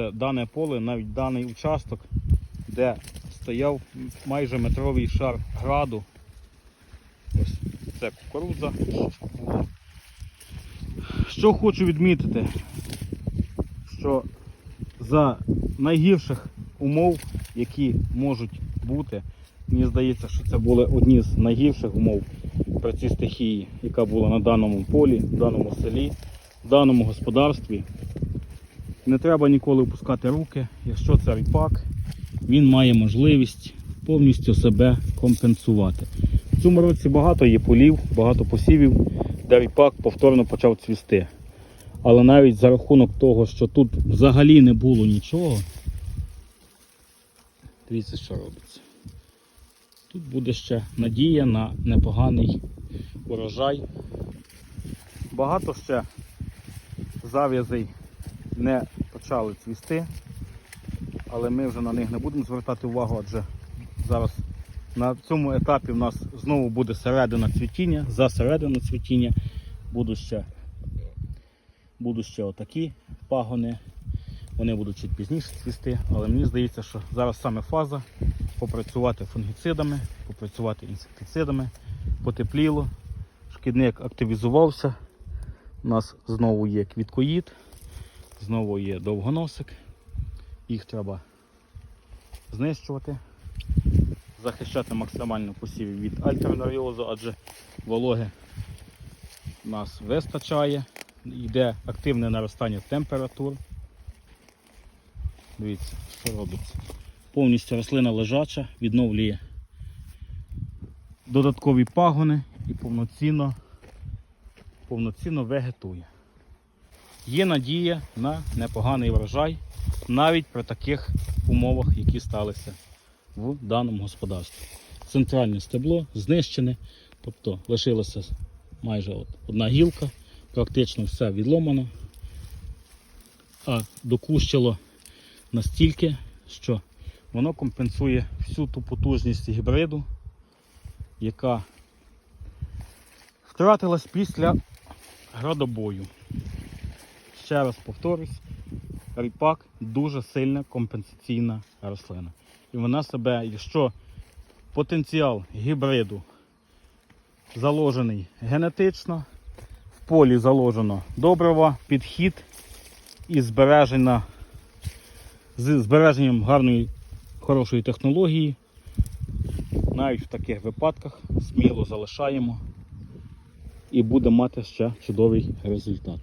це дане поле, навіть даний участок, де стояв майже метровий шар граду. Ось це кукурудза. Що хочу відмітити, що за найгірших умов, які можуть бути, мені здається, що це були одні з найгірших умов при цій стихії, яка була на даному полі, в даному селі, в даному господарстві. Не треба ніколи опускати руки. Якщо це ріпак, він має можливість повністю себе компенсувати. В цьому році багато є полів, багато посівів, де ріпак повторно почав цвісти. Але навіть за рахунок того, що тут взагалі не було нічого, дивіться, що робиться. Тут буде ще надія на непоганий урожай. Багато ще зав'язей не почали цвісти, але ми вже на них не будемо звертати увагу, адже зараз на цьому етапі в нас знову буде середина цвітіння, за середину цвітіння будуть ще, будуть ще отакі пагони. Вони будуть чуть пізніше цвісти, але мені здається, що зараз саме фаза попрацювати фунгіцидами, попрацювати інсектицидами, потепліло, шкідник активізувався. У нас знову є квіткоїд, знову є довгоносик. Їх треба знищувати, захищати максимально посівів від альтернаріозу, адже вологи нас вистачає, йде активне наростання температур. Дивіться, що робиться. Повністю рослина лежача, відновлює додаткові пагони і повноцінно, повноцінно вегетує. Є надія на непоганий врожай навіть при таких умовах, які сталися в даному господарстві. Центральне стебло знищене, тобто лишилася майже от одна гілка, практично все відломано, а докущило настільки, що воно компенсує всю ту потужність гібриду, яка втратилась після градобою. Ще раз повторюсь, ріпак дуже сильна компенсаційна рослина. І вона себе, якщо потенціал гібриду заложений генетично, в полі заложено добрива, підхід і збережена з збереженням гарної хорошої технології. Навіть в таких випадках сміло залишаємо і буде мати ще чудовий результат.